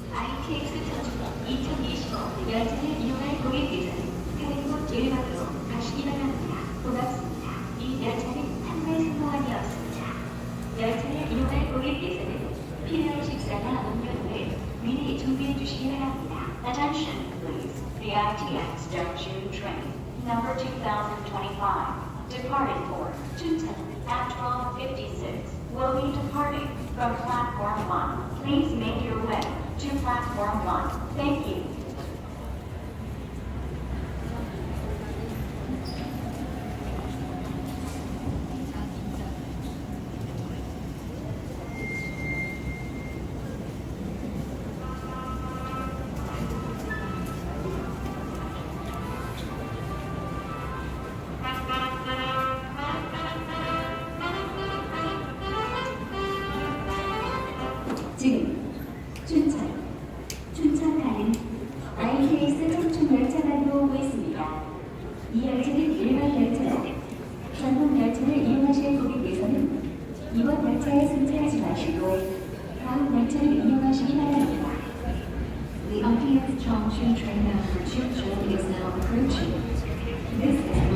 ITX 천주 2025 열차를 이용할 고객께서는 타인곳 1번으로 가시기 바랍니다. 고맙습니다. 이 열차는 판매 성공하였습니다. 열차를 이용할 고객께서는 필요한 식사나 음료를 미리 준비해 주시기 바랍니다. Attention, please. The ITX Junction train number 2025 departing for Chuncheon at 12:56 will be departing from platform 1. Please make your way to platform 1. Thank you. 지금 이 열차는 일반 열차로 전동 열차를 이용하실 고객께서는 이번 열차에 승차하지 마시고 다음 열차를 이용하시기 바랍니다. The ITX Chongqing train number Chungcheon is now approaching. This is a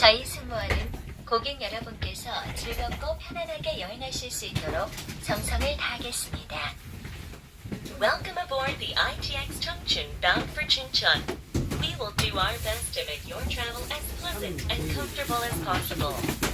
저희 승무원은 고객 여러분께서 즐겁고 편안하게 여행하실 수 있도록 정성을 다하겠습니다. Welcome aboard the ITX Chungcheon bound for Chuncheon. We will do our best to make your travel as pleasant and comfortable as possible.